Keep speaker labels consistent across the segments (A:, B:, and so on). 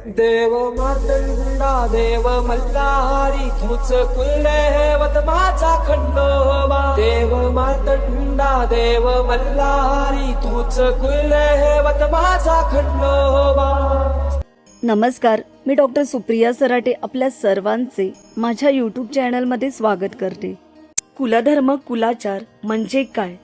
A: देव मातंडा देव मल्लारी तूच कुलदेवत माझा खंडोबा. देव मातंडा देव मल्लारी तूच कुलदेवत माझा खंडोबा.
B: नमस्कार मी डॉक्टर सुप्रिया सराटे आपल्या सर्वांचे माझ्या यूट्यूब चॅनलमध्ये स्वागत करते. कुलधर्म कुलाचार म्हणजे काय?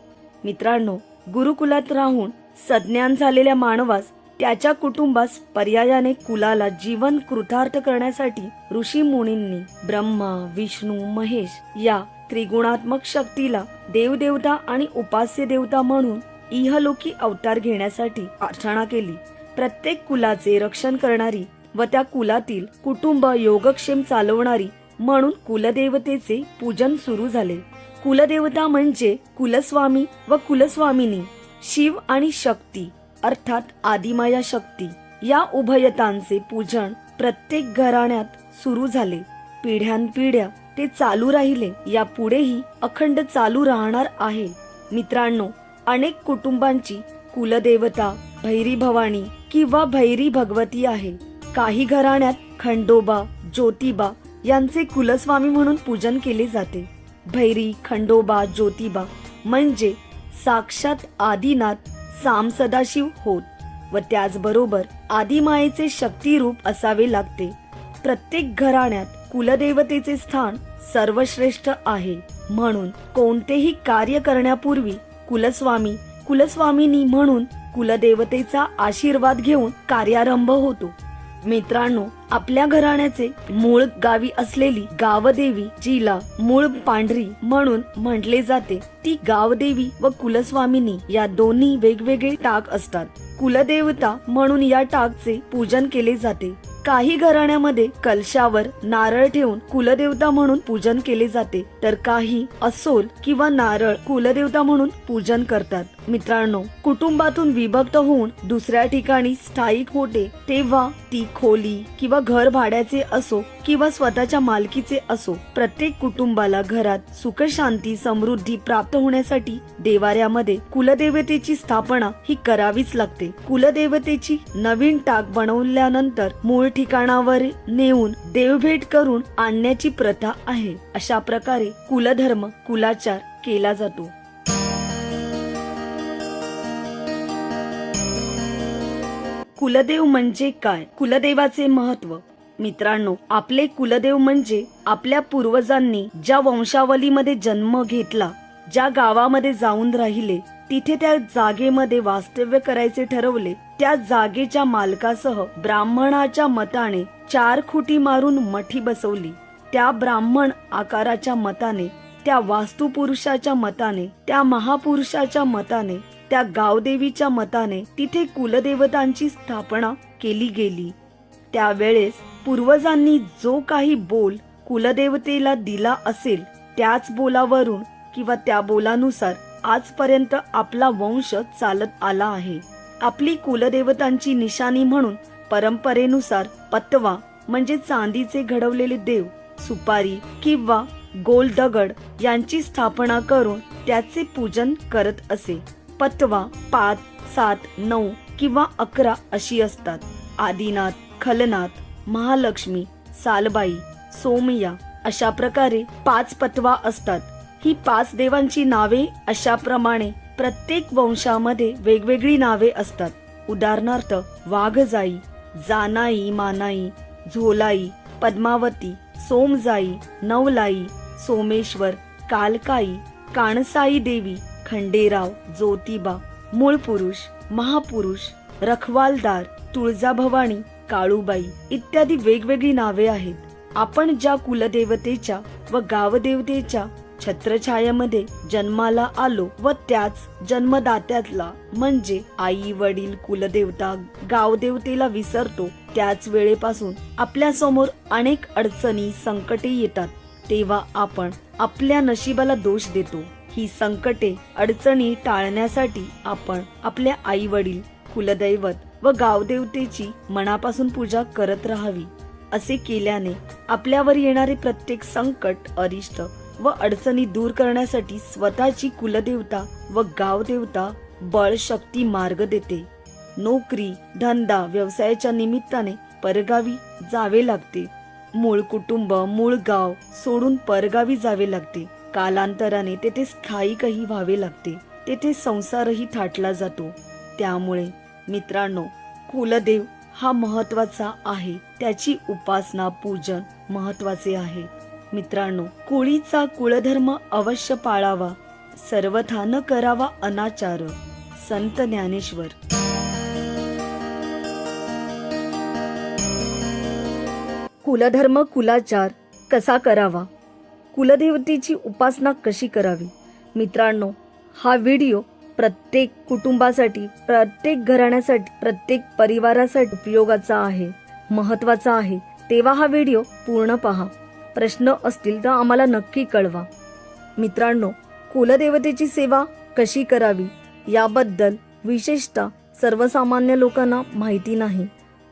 B: मित्रांनो गुरुकुलात राहून सज्ञान झालेल्या मानवास त्याच्या कुटुंबास पर्यायाने कुलाला जीवन कृतार्थ करण्यासाठी ऋषी मुनींनी ब्रह्मा विष्णू महेश या त्रिगुणात्मक शक्तीला देवदेवता आणि उपास्य देवता म्हणून इहलोकी अवतार घेण्यासाठी प्रार्थना केली. प्रत्येक कुलाचे रक्षण करणारी व त्या कुलातील कुटुंब योगक्षेम चालवणारी म्हणून कुलदेवतेचे पूजन सुरू झाले. कुलदेवता म्हणजे कुलस्वामी व कुलस्वामिनी शिव आणि शक्ती. अर्थात आदिमाया शक्ती. या उभयतांचे पूजन प्रत्येक घराण्यात सुरू झाले. पिढ्यानपिढ्या ते चालू राहिले. या पुढेही अखंड चालू राहणार आहे. मित्रांनो अनेक कुटुंबांची कुलदेवता भैरी भवानी किंवा भैरी भगवती आहे. काही घराण्यात खंडोबा ज्योतिबा यांचे कुलस्वामी म्हणून पूजन केले जाते. भैरी खंडोबा ज्योतिबा म्हणजे साक्षात आदिनाथ साम सदाशिव होत व त्याचबरोबर आदिमायेचे शक्तिरूप असावे लागते. प्रत्येक घराण्यात कुलदेवतेचे स्थान सर्वश्रेष्ठ आहे. म्हणून कोणतेही कार्य करण्यापूर्वी कुलस्वामी कुलस्वामिनी म्हणून कुलदेवतेचा आशीर्वाद घेऊन कार्यारंभ होतो. मित्रांनो आपल्या घराण्याचे मूळ गावी असलेली गावदेवी जिला मूळ पांढरी म्हणून म्हटले जाते. ती गावदेवी व कुलस्वामिनी या दोन्ही वेगवेगळे टाक असतात. कुलदेवता म्हणून या टाकचे पूजन केले जाते. काही घराण्यामध्ये कलशावर नारळ ठेवून कुलदेवता म्हणून पूजन केले जाते तर काही असोल किंवा नारळ कुलदेवता म्हणून पूजन करतात. मित्रांनो कुटुंबातून विभक्त होऊन दुसऱ्या ठिकाणी स्थायिक होते तेव्हा ती खोली किंवा घर भाड्याचे असो किंवा स्वतःच्या मालकीचे असो प्रत्येक कुटुंबाला घरात सुख शांती समृद्धी प्राप्त होण्यासाठी देवाऱ्यामध्ये कुलदेवतेची स्थापना ही करावीच लागते. कुलदेवतेची नवीन टाक बनवल्यानंतर मूळ ठिकाणावर नेऊन देवभेट करून आणण्याची प्रथा आहे. अशा प्रकारे कुलधर्म कुलाचार केला जातो. कुलदेव म्हणजे काय? कुलदेवाचे महत्त्व मित्रांनो आपले कुलदेव म्हणजे आपल्या पूर्वजांनी ज्या वंशावलीमध्ये जन्म घेतला ज्या गावामध्ये जाऊन राहिले तिथे त्या जागेमध्ये वास्तव्य करायचे ठरवले त्या जागेच्या मालकासह ब्राह्मणाच्या मताने चार खुटी मारून मठी बसवली. त्या ब्राह्मण आकाराच्या मताने त्या वास्तुपुरुषाच्या मताने त्या महापुरुषाच्या मताने त्या गावदेवीच्या मताने तिथे कुलदेवतांची स्थापना केली गेली. त्यावेळेस पूर्वजांनी जो काही बोल कुलदेवतेला दिला असेल त्याच बोलावरून किंवा त्या बोलानुसार आजपर्यंत आपला वंश चालत आला आहे. आपली कुलदेवतांची निशाणी म्हणून परंपरेनुसार पत्वा म्हणजे चांदीचे घडवलेले देव सुपारी किंवा गोल दगड यांची स्थापना करून त्याचे पूजन करत असे. पत्वा पाच सात नऊ किंवा अकरा अशी असतात. आदिनाथ खलनाथ महालक्ष्मी सालबाई सोमया अशा प्रकारे पाच पत्वा असतात. ही पाच देवांची नावे अशा प्रमाणे प्रत्येक वंशामध्ये वेगवेगळी नावे असतात. उदाहरणार्थ वाघजाई जानाई मानाई झोलाई पद्मावती सोमजाई नवलाई सोमेश्वर कालकाई काणसाई देवी खंडेराव ज्योतिबा मूळ पुरुष महापुरुष रखवालदार तुळजाभवानी काळूबाई इत्यादी वेगवेगळी नावे आहेत. आपण ज्या कुलदेवतेच्या व गावदेवतेच्या छत्रछायामध्ये जन्माला आलो व त्याच जन्मदात्यातला म्हणजे आई वडील कुलदेवता गावदेवतेला विसरतो त्याच वेळेपासून आपल्यासमोर अनेक अडचणी संकटे येतात. तेव्हा आपण आपल्या नशिबाला दोष देतो. ही संकटे अडचणी टाळण्यासाठी आपण आपल्या आई वडील कुलदैवत व गावदेवतेची मनापासून पूजा करत राहावी असे केल्याने आपल्यावर येणारे प्रत्येक संकट अरिष्ट व अडचणी दूर करण्यासाठी स्वतःची कुलदेवता व गावदेवता बळ शक्ती मार्ग देते. नोकरी धंदा व्यवसायाच्या निमित्ताने परगावी जावे लागते. मूळ कुटुंब मूळ गाव सोडून परगावी जावे लागते. कालांतराने तेथे स्थायिकही व्हावे लागते. तेथे संसारही थाटला जातो. त्यामुळे मित्रांनो कुलदेव हा महत्त्वाचा आहे. त्याची उपासना पूजन महत्त्वाचे आहे. मित्रांनो कुळीचा कुळधर्म अवश्य पाळावा. सर्वथा न करावा अनाचार. संत ज्ञानेश्वर. कुलधर्म कुलाचार कसा करावा? कुलदेवतेची उपासना कशी करावी? मित्रांनो हा व्हिडिओ प्रत्येक कुटुंबासाठी प्रत्येक घराण्यासाठी प्रत्येक परिवारासाठी उपयोगाचा आहे महत्त्वाचा आहे. तेव्हा हा व्हिडिओ पूर्ण पहा. प्रश्न असतील तर आम्हाला नक्की कळवा. मित्रांनो कुलदेवतेची सेवा कशी करावी? याबद्दल विशेषतः सर्वसामान्य लोकांना माहिती नाही.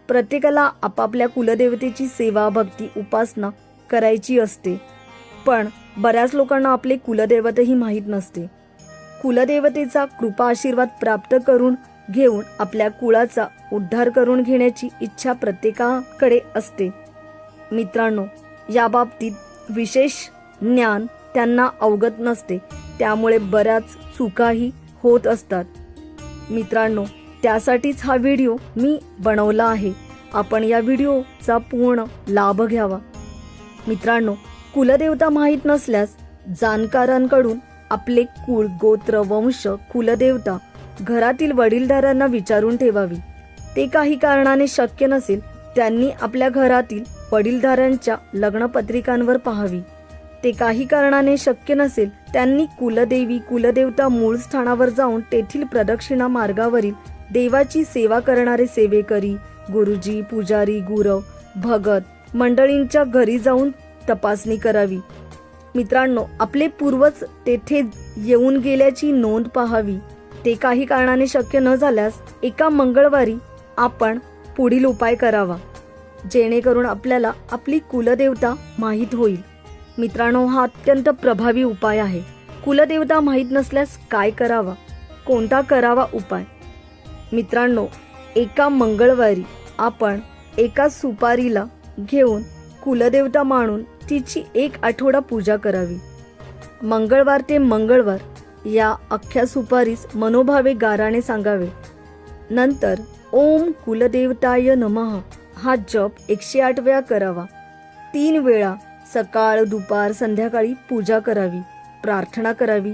B: प्रत्येकाला आपापल्या कुलदेवतेची सेवा भक्ती उपासना करायची असते. पण बऱ्याच लोकांना आपले कुलदैवतही माहीत नसते. कुलदेवतेचा कृपा आशीर्वाद प्राप्त करून घेऊन आपल्या कुळाचा उद्धार करून घेण्याची इच्छा प्रत्येकाकडे असते. मित्रांनो या बाबतीत विशेष ज्ञान त्यांना अवगत नसते. त्यामुळे बऱ्याच चुकाही होत असतात. मित्रांनो त्यासाठीच हा व्हिडिओ मी बनवला आहे. आपण या व्हिडिओचा पूर्ण लाभ घ्यावा. मित्रांनो कुलदेवता माहीत नसल्यास जाणकारांकडून आपले कुळ गोत्र वंश कुलदेवता घरातील वडीलधारांना विचारून ठेवावी. ते काही कारणाने शक्य नसेल त्यांनी आपल्या घरातील वडीलधारांच्या लग्नपत्रिकांवर पाहावी. ते काही कारणाने शक्य नसेल त्यांनी कुलदेवी कुलदेवता मूळ स्थानावर जाऊन तेथील प्रदक्षिणा मार्गावरील देवाची सेवा करणारे सेवेकरी गुरुजी पुजारी गुरव भगत मंडळींच्या घरी जाऊन तपासणी करावी. मित्रांनो आपले पूर्वज तेथे येऊन गेल्याची नोंद पाहावी. ते काही कारणाने शक्य न झाल्यास एका मंगळवारी आपण पुढील उपाय करावा जेणेकरून आपल्याला आपली कुलदेवता माहीत होईल. मित्रांनो हा अत्यंत प्रभावी उपाय आहे. कुलदेवता माहीत नसल्यास काय करावा? कोणता करावा उपाय? मित्रांनो एका मंगळवारी आपण एका सुपारीला घेऊन कुलदेवता मानून तिची एक आठवडा पूजा करावी. मंगळवार ते मंगळवार या अख्ख्या सुपारीस मनोभावे गाराने सांगावे. नंतर ओम कुलदेवताय नमः हा जप एकशे आठ वेळा करावा. तीन वेळा सकाळ दुपार संध्याकाळी पूजा करावी प्रार्थना करावी.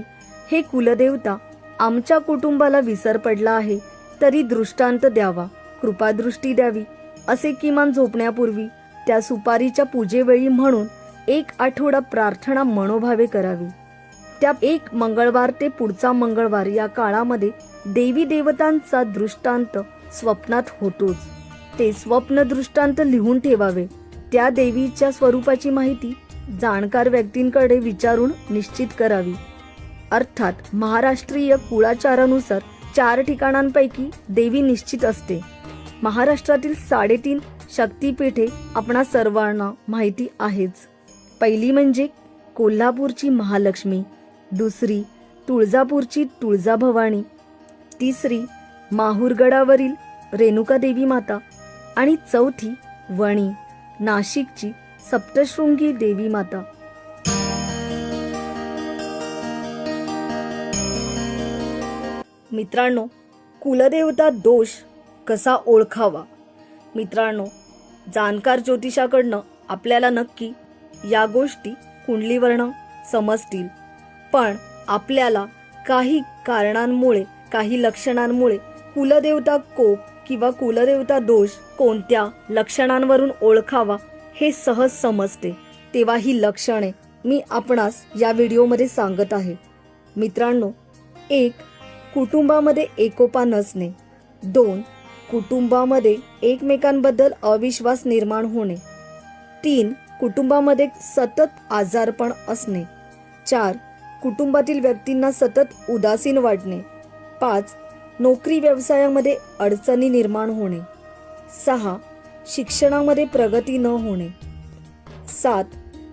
B: हे कुलदेवता आमच्या कुटुंबाला विसर पडला आहे तरी दृष्टांत द्यावा कृपादृष्टी द्यावी असे किमान झोपण्यापूर्वी त्या सुपारीच्या पूजेवेळी म्हणून एक आठवडा प्रार्थना मनोभावे करावी. त्या एक मंगळवार ते पुढचा मंगळवार या काळामध्ये देवी देवतांचा दृष्टांत स्वप्नात होतोच. ते स्वप्न दृष्टांत लिहून ठेवावे. त्या देवीच्या स्वरूपाची माहिती जाणकार व्यक्तींकडे विचारून निश्चित करावी. अर्थात महाराष्ट्रीय कुळाचारानुसार चार ठिकाणांपैकी देवी निश्चित असते. महाराष्ट्रातील साडेतीन शक्तीपीठे आपणा सर्वांना माहिती आहेच. पहिली म्हणजे कोल्हापूरची महालक्ष्मी दुसरी तुळजापूरची तुळजाभवानी तिसरी माहूरगडावरील रेणुकादेवी माता आणि चौथी वणी नाशिकची सप्तशृंगी देवी माता. मित्रांनो कुलदेवता दोष कसा ओळखावा? मित्रांनो जाणकार ज्योतिषाकडनं आपल्याला नक्की या गोष्टी कुंडलीवरनं समजतील. पण आपल्याला काही कारणांमुळे काही लक्षणांमुळे कुलदेवता कोप किंवा कुलदेवता दोष कोणत्या लक्षणांवरून ओळखावा हे सहज समजते. तेव्हा ही लक्षणे मी आपणास या व्हिडिओमध्ये सांगत आहे. मित्रांनो एक कुटुंबामध्ये एकोपा नसणे. दोन कुटुंबामध्ये एकमेकांबद्दल अविश्वास निर्माण होणे. तीन कुटुंबामध्ये सतत आजारपण असणे. चार कुटुंबातील व्यक्तींना सतत उदासीन वाटणे. पाच नोकरी व्यवसायामध्ये अडचणी निर्माण होणे. सहा शिक्षणामध्ये प्रगती न होणे. सात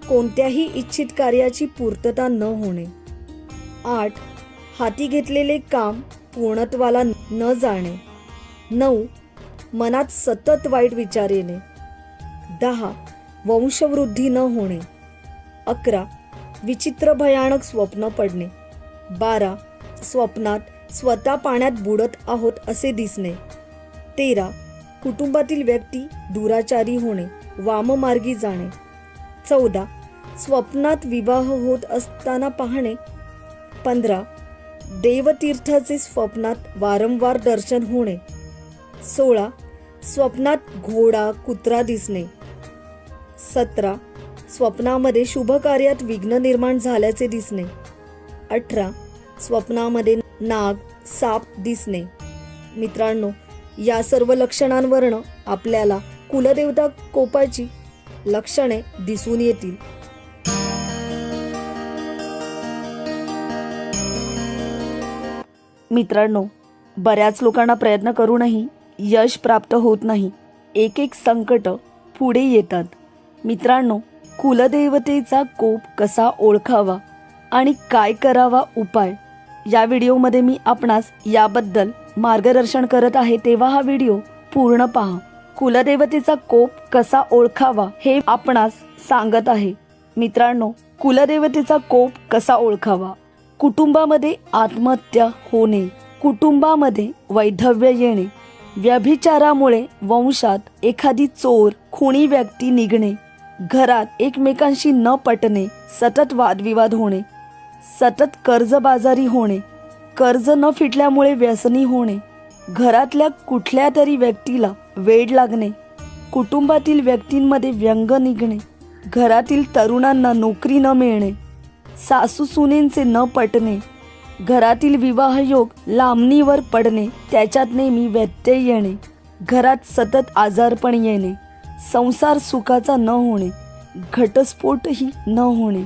B: कोणत्याही इच्छित कार्याची पूर्तता न होणे. आठ हाती घेतलेले काम पूर्णत्वाला न जाणे. नऊ मनात सतत वाईट विचार येणे. दहा वंशवृद्धी न होणे. अकरा विचित्र भयानक स्वप्न पडणे. बारा स्वप्नात स्वतः पाण्यात बुडत आहोत असे दिसणे. तेरा कुटुंबातील व्यक्ती दुराचारी होणे वाममार्गी जाणे. चौदा स्वप्नात विवाह होत असताना पाहणे. पंधरा देवतीर्थाचे स्वप्नात वारंवार दर्शन होणे. सोळा स्वप्नात घोडा कुत्रा दिसणे. सतरा. स्वप्नामध्ये शुभ कार्यात विघ्न निर्माण झाल्याचे दिसणे. अठरा. स्वप्नामध्ये नाग साप दिसणे. मित्रांनो या सर्व लक्षणांवरनं आपल्याला कुलदेवता कोपाची लक्षणे दिसून येतील. मित्रांनो बऱ्याच लोकांना प्रयत्न करूनही यश प्राप्त होत नाही. एक एक संकट पुढे येतात. मित्रांनो कुलदेवतेचा कोप कसा ओळखावा आणि काय करावा उपाय? या व्हिडिओमध्ये मी आपणास याबद्दल मार्गदर्शन करत आहे तेव्हा हा व्हिडिओ पूर्ण पहा. कुलदेवतेचा कोप कसा ओळखावा हे आपणास सांगत आहे. मित्रांनो कुलदेवतेचा कोप कसा ओळखावा? कुटुंबामध्ये आत्महत्या होणे कुटुंबामध्ये वैधव्य येणे व्यभिचारामुळे वंशात एखादी चोर खुणी व्यक्ती निघणे घरात एकमेकांशी न पटणे सतत वादविवाद होणे सतत कर्जबाजारी होणे कर्ज न फिटल्यामुळे व्यसनी होणे घरातल्या कुठल्या तरी व्यक्तीला वेड लागणे कुटुंबातील व्यक्तींमध्ये व्यंग निघणे घरातील तरुणांना नोकरी न मिळणे सासू सुनेंचे न पटणे घरातील विवाहयोग लांबणीवर पडणे त्याच्यात नेहमी व्यत्यय येणे घरात सतत आजारपण येणे. संसार सुखाचा न होणे घटस्फोटही न होणे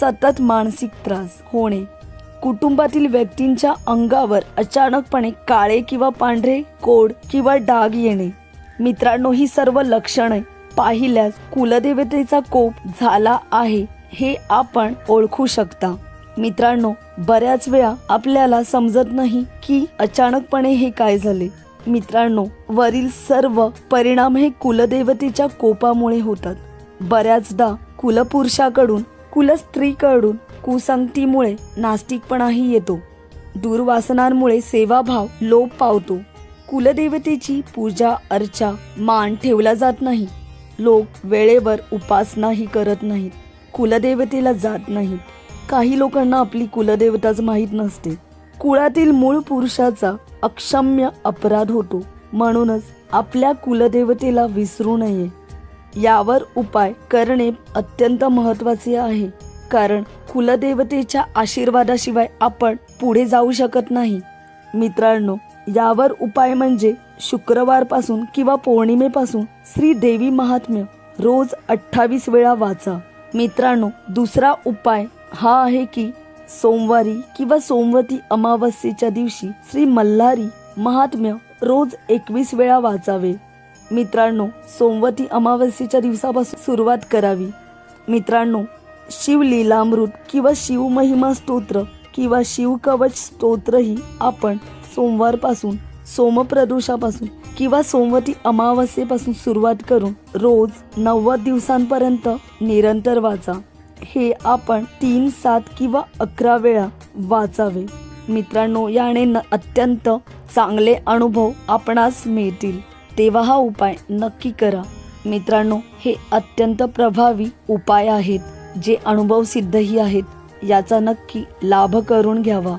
B: सतत मानसिक त्रास होणे. कुटुंबातील व्यक्तींच्या अंगावर अचानकपणे काळे किंवा पांढरे कोड किंवा डाग येणे. मित्रांनो ही सर्व लक्षणे पाहिल्यास कुलदेवतेचा कोप झाला आहे हे आपण ओळखू शकता. मित्रांनो बऱ्याच वेळा आपल्याला समजत नाही की अचानकपणे हे काय झाले. मित्रांनो वरील सर्व परिणाम हे कुलदेवतेच्या कोपामुळे होतात. बऱ्याचदा कुलपुरुषाकडून कुलस्त्रीकडून कुसंगतीमुळे नास्तिकपणाही येतो. दुर्वासनांमुळे सेवाभाव लोप पावतो. कुलदेवतेची पूजा अर्चा मान ठेवला जात नाही. लोक वेळेवर उपासनाही करत नाहीत. कुलदेवतेला जात नाहीत. काही लोकांना आपली कुलदेवताच माहीत नसते. कुळातील मूळ पुरुषाचा अक्षम्य अपराध होतो. म्हणूनच आपल्या कुलदेवतेला विसरू नये. यावर उपाय करणे अत्यंत महत्त्वाचे आहे. कारण कुलदेवतेच्या आशीर्वादाशिवाय आपण पुढे जाऊ शकत नाही. मित्रांनो यावर उपाय म्हणजे शुक्रवारपासून किंवा पौर्णिमेपासून श्री देवी महात्म्य रोज अठ्ठावीस वेळा वाचा. मित्रांनो दुसरा उपाय हा आहे की सोमवारी किंवा सोमवती अमावस्येच्या दिवशी श्री मल्हारी महात्म्य रोज एकवीस वेळा वाचावे. मित्रांनो सोमवती अमावस्येच्या दिवसापासून सुरुवात करावी. मित्रांनो शिवलीलामृत किंवा शिवमहिमा स्तोत्र किंवा शिवकवच स्तोत्रही आपण सोमवारपासून सोमप्रदोषापासून किंवा सोमवती अमावस्येपासून सुरुवात करून रोज नव्वद दिवसांपर्यंत निरंतर वाचा. हे आपण तीन सात किंवा अकरा वेळा वाचावे. मित्रांनो याने न अत्यंत चांगले अनुभव आपणास मिळतील. तेव्हा हा उपाय नक्की करा. मित्रांनो हे अत्यंत प्रभावी उपाय आहेत जे अनुभव सिद्धही आहेत. याचा नक्की लाभ करून घ्यावा.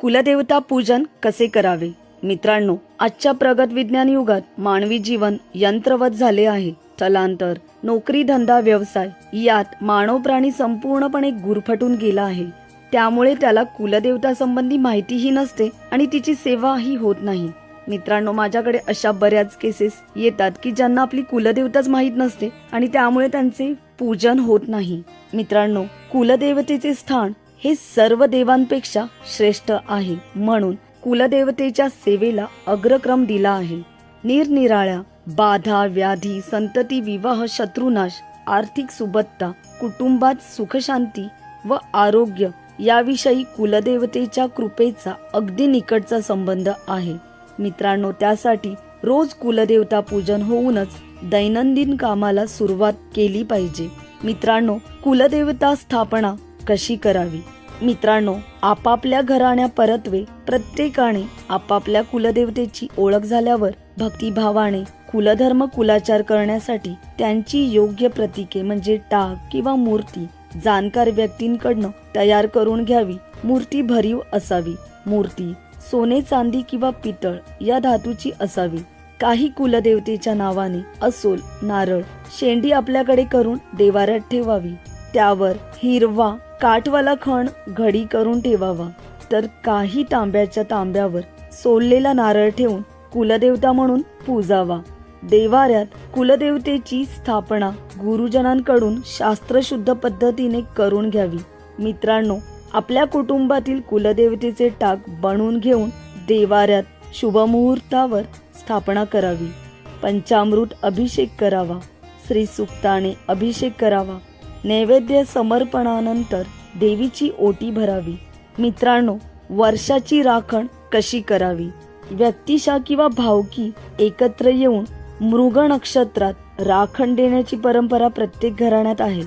B: कुलदेवता पूजन कसे करावे? मित्रांनो आजच्या प्रगत विज्ञान युगात मानवी जीवन यंत्रवत झाले आहे. स्थलांतर नोकरी धंदा व्यवसाय यात मानव प्राणी संपूर्णपणे गुरफटून गेला आहे. त्यामुळे त्याला कुलदेवता संबंधी माहितीही नसते आणि तिची सेवाही होत नाही. मित्रांनो माझ्याकडे अशा बऱ्याच केसेस येतात की ज्यांना आपली कुलदेवताच माहीत नसते आणि त्यामुळे त्यांचे पूजन होत नाही. मित्रांनो कुलदेवतेचे स्थान हे सर्व देवांपेक्षा श्रेष्ठ आहे. म्हणून कुलदेवतेच्या सेवेला अग्रक्रम दिला आहे. निरनिराळ्या बाधा व्याधी संतती विवाह शत्रुनाश आर्थिक सुबत्ता कुटुंबात सुखशांती व आरोग्य याविषयी कुलदेवतेच्या कृपेचा अगदी निकटचा संबंध आहे. मित्रांनो त्यासाठी रोज कुलदेवता पूजन होऊनच दैनंदिन कामाला सुरुवात केली पाहिजे. मित्रांनो कुलदेवता स्थापना कशी करावी? मित्रांनो आपापल्या घराण्या परत्वे प्रत्येकाने आपापल्या कुलदेवतेची ओळख झाल्यावर भक्तिभावाने कुलधर्म कुलाचार करण्यासाठी त्यांची योग्य प्रतीके म्हणजे टाक किंवा मूर्ती जाणकार व्यक्तींकडनं तयार करून घ्यावी मूर्ती भरीव असावी. मूर्ती सोने चांदी किंवा पितळ या धातूची असावी. काही कुलदेवतेच्या नावाने असोल नारळ शेंडी आपल्याकडे करून देवाऱ्यात ठेवावी. त्यावर हिरवा काठवाला खण घडी करून ठेवावा. तर काही तांब्याच्या तांब्यावर सोललेला नारळ ठेवून कुलदेवता म्हणून पूजावा. देवाऱ्यात कुलदेवतेची स्थापना गुरुजनांकडून शास्त्रशुद्ध पद्धतीने करून घ्यावी. मित्रांनो आपल्या कुटुंबातील कुलदेवतेचे टाक बनवून घेऊन देवाऱ्यात शुभमुहूर्तावर स्थापना करावी. पंचामृत अभिषेक करावा. श्री सुक्ताने अभिषेक करावा. नैवेद्य समर्पणानंतर देवीची ओटी भरावी. मित्रांनो वर्षाची राखण कशी करावी? व्यक्तिशा किंवा भावकी एकत्र येऊन मृग नक्षत्रात राखण देण्याची परंपरा प्रत्येक घराण्यात आहे.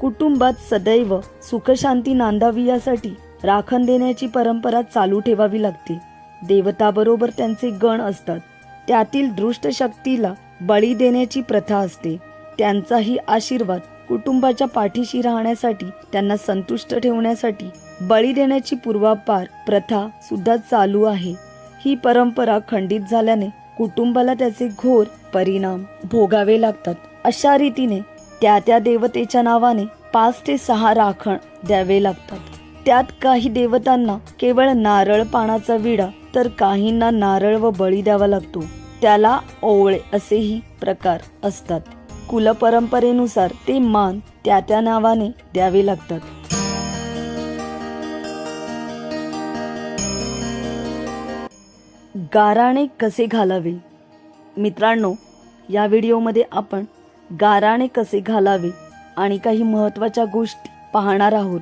B: कुटुंबात सदैव सुखशांती नांदावी यासाठी राखण देण्याची परंपरा चालू ठेवावी लागते. देवताबरोबर त्यांचे गण असतात. त्यातील दृष्ट शक्तीला बळी देण्याची प्रथा असते. त्यांचाही आशीर्वाद कुटुंबाच्या पाठीशी राहण्यासाठी त्यांना संतुष्ट ठेवण्यासाठी बळी देण्याची पूर्वापार प्रथा सुद्धा चालू आहे. ही परंपरा खंडित झाल्याने कुटुंबाला त्याचे घोर परिणाम भोगावे लागतात. अशा रीतीने त्या त्या देवतेच्या नावाने पाच ते सहा राखण द्यावे लागतात. त्यात काही देवतांना केवळ नारळ पानाचा विडा तर काहींना नारळ व बळी द्यावा लागतो. त्याला ओवळे असेही प्रकार असतात. कुलपरंपरेनुसार ते मान त्या त्या नावाने द्यावे लागतात. गाराणे कसे घालावे? मित्रांनो या व्हिडिओमध्ये आपण गाराणे कसे घालावे आणि काही महत्त्वाच्या गोष्टी पाहणार आहोत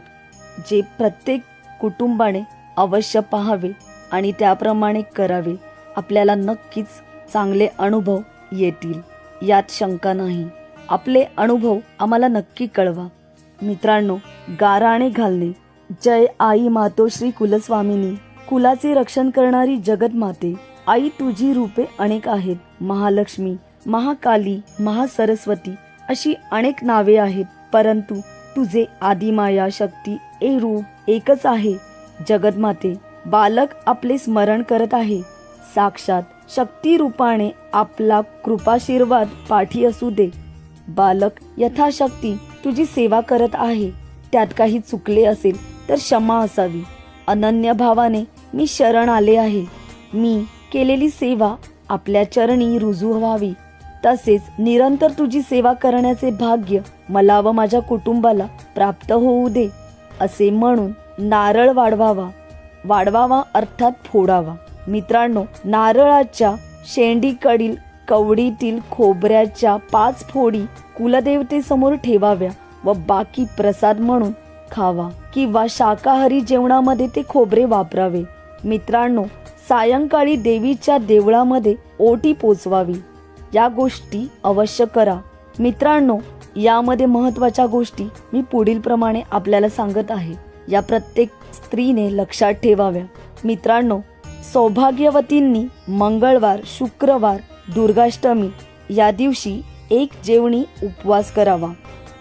B: जे प्रत्येक कुटुंबाने अवश्य पाहावे आणि त्याप्रमाणे करावे. आपल्याला नक्कीच चांगले अनुभव येतील यात शंका नाही. आपले अनुभव आम्हाला नक्की कळवा. मित्रांनो गाराणे घालणे. जय आई मातोश्री कुलस्वामिनी. कुलाचे रक्षण करणारी जगत माते आई तुझी रूपे अनेक आहेत. महालक्ष्मी महाकाली महासरस्वती अशी अनेक नावे आहेत. परंतु तुझे आदिमाया शक्ती ए रूप एकच आहे. जगतमाते बालक आपले स्मरण करत आहे. साक्षात शक्ती रूपाने आपला कृपाशीर्वाद पाठी असू दे. बालक यथाशक्ती तुझी सेवा करत आहे. त्यात काही चुकले असेल तर क्षमा असावी. अनन्य भावाने मी शरण आले आहे. मी केलेली सेवा आपल्या चरणी रुजू व्हावी. तसेच निरंतर तुझी सेवा करण्याचे भाग्य मला व माझ्या कुटुंबाला प्राप्त होऊ दे असे म्हणून नारळ वाढवावा. वाढवावा अर्थात फोडावा. मित्रांनो नारळाच्या शेंडीकडील कवडीतील खोबऱ्याच्या पाच फोडी कुलदेवतेसमोर ठेवाव्या व बाकी प्रसाद म्हणून खावा किंवा शाकाहारी जेवणामध्ये ते खोबरे वापरावे. मित्रांनो सायंकाळी देवीच्या देवळामध्ये ओटी पोचवावी. या गोष्टी अवश्य करा. मित्रांनो यामध्ये महत्त्वाच्या गोष्टी मी पुढील प्रमाणे आपल्याला सांगत आहे. या प्रत्येक स्त्रीने लक्षात ठेवाव्या. मित्रांनो सौभाग्यवतींनी मंगळवार शुक्रवार दुर्गाष्टमी या दिवशी एक जेवणी उपवास करावा.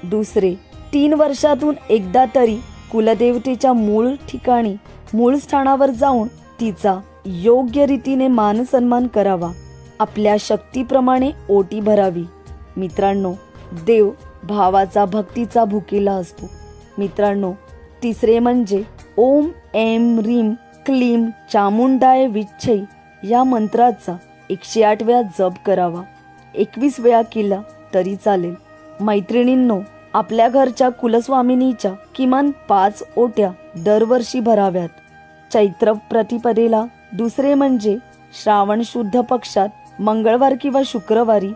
B: दुसरे तीन वर्षातून एकदा तरी कुलदेवतेच्या मूळ ठिकाणी मूळ स्थानावर जाऊन तिचा योग्य रीतीने मानसन्मान करावा. आपल्या शक्तीप्रमाणे ओटी भरावी. मित्रांनो देव भावाचा भक्तीचा भुकेला असतो. मित्रांनो तिसरे म्हणजे ओम एम रीम क्लीम चामुंडाय विच्छै या मंत्राचा एकशे आठ वेळा जप करावा. एकवीस वेळा केला तरी चालेल. मैत्रिणींनो आपल्या घरच्या कुलस्वामिनीच्या किमान पाच ओट्या दरवर्षी भराव्यात. चैत्र प्रतिपदेला दुसरे म्हणजे श्रावण शुद्ध पक्षात मंगळवार किंवा शुक्रवारी.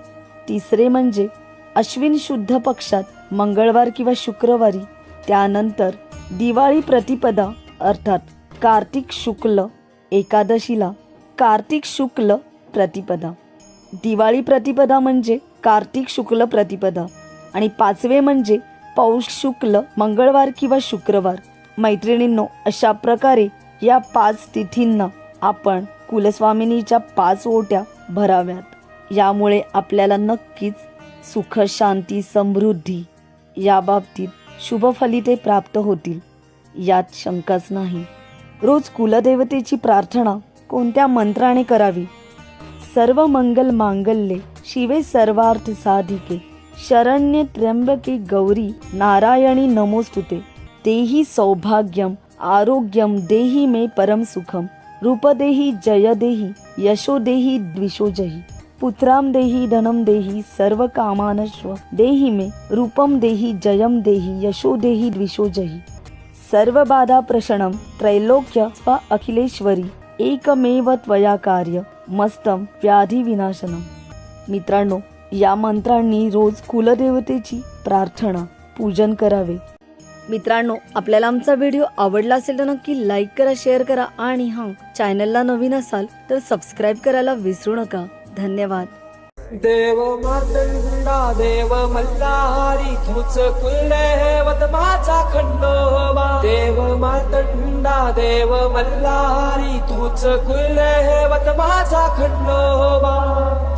B: तिसरे म्हणजे अश्विन शुद्ध पक्षात मंगळवार किंवा शुक्रवारी. त्यानंतर दिवाळी प्रतिपदा अर्थात कार्तिक शुक्ल एकादशीला. कार्तिक शुक्ल प्रतिपदा. दिवाळी प्रतिपदा म्हणजे कार्तिक शुक्ल प्रतिपदा आणि पाचवे म्हणजे पौष शुक्ल मंगळवार किंवा शुक्रवार. मैत्रिणींनो अशा प्रकारे या पाच तिथींना आपण कुलस्वामिनीच्या पाच ओट्या भराव्यात. यामुळे आपल्याला नक्कीच सुख शांती समृद्धी या बाबतीत प्राप्त होतील यात शंकाच नाही. रोज कुलदेवतेची प्रार्थना कोणत्या मंत्राने करावी? सर्व मंगल मांगल्ये शिवे सर्वार्थ साधिके शरण्य त्र्यंबके गौरी नारायणी नमोस्तुते। तेही सौभाग्यम, आरोग्यम देही मे परम सुखम रूप रूपदेही जय देही यशो देही द्विषोजही पुत्राम देही धनम देही सर्व कामानश्व देही मे रूपम देही जयम देही यशो देही द्विषोजही। सर्व बाधा प्रशणम त्रैलोक्य अखिलेश्वरी, एकमेव त्वया कार्य मस्तम व्याधी विनाशनम. मित्रांनो या मंत्रांनी रोज कुलदेवतेची प्रार्थना पूजन करावे. मित्रांनो आपल्याला आमचा व्हिडिओ आवडला असेल तर नक्की लाईक करा शेअर करा आणि हां चॅनलला नवीन असाल तर सबस्क्राईब करायला विसरू नका. धन्यवाद.
A: देव देव मल्हारी तूच कुलदैवत माझा खंडोबा. देव मातंडा देव मल्हारी तूच कुलदैवत माझा खंडोबा.